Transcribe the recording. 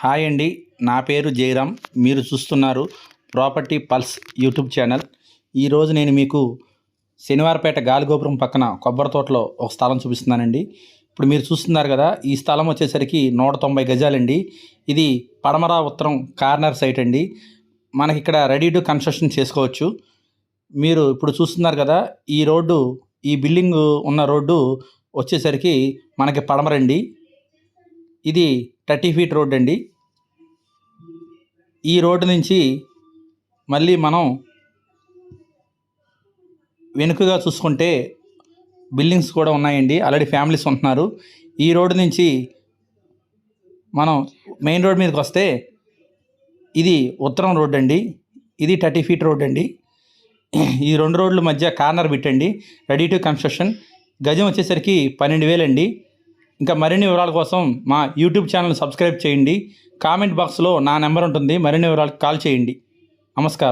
Hi అండి. నా పేరు జయరామ్ మీరు చూస్తున్నారు ప్రాపర్టీ పల్స్ యూట్యూబ్ ఛానల్. ఈరోజు నేను మీకు శనివారపేట గాలిగోపురం పక్కన కొబ్బరి తోటలో ఒక స్థలం చూపిస్తున్నానండి. ఇప్పుడు మీరు చూస్తున్నారు కదా ఈ స్థలం వచ్చేసరికి నూట తొంభై గజాలండి. ఇది పడమర ఉత్తరం కార్నర్ సైట్ అండి. మనకి ఇక్కడ రెడీ టు కన్స్ట్రక్షన్ చేసుకోవచ్చు. మీరు ఇప్పుడు చూస్తున్నారు కదా ఈ రోడ్డు ఈ బిల్డింగ్ ఉన్న రోడ్డు వచ్చేసరికి మనకి పడమరండి. ఇది థర్టీ ఫీట్ రోడ్ అండి. ఈ రోడ్డు నుంచి మళ్ళీ మనం వెనుకగా చూసుకుంటే బిల్డింగ్స్ కూడా ఉన్నాయండి. ఆల్రెడీ ఫ్యామిలీస్ ఉంటున్నారు. ఈ రోడ్డు నుంచి మనం మెయిన్ రోడ్ మీదకి వస్తే ఇది ఉత్తరం రోడ్ అండి. ఇది థర్టీ ఫీట్ రోడ్ అండి. ఈ రెండు రోడ్ల మధ్య కార్నర్ పెట్టండి రెడీ టు కన్స్ట్రక్షన్. గజం వచ్చేసరికి పన్నెండు వేలండి ఇంకా మరిన్ని వివరాల కోసం మా యూట్యూబ్ ఛానల్ సబ్స్క్రైబ్ చేయండి. కామెంట్ బాక్స్లో నా నెంబర్ ఉంటుంది. మరిన్ని వివరాలకు కాల్ చేయండి. నమస్కారం.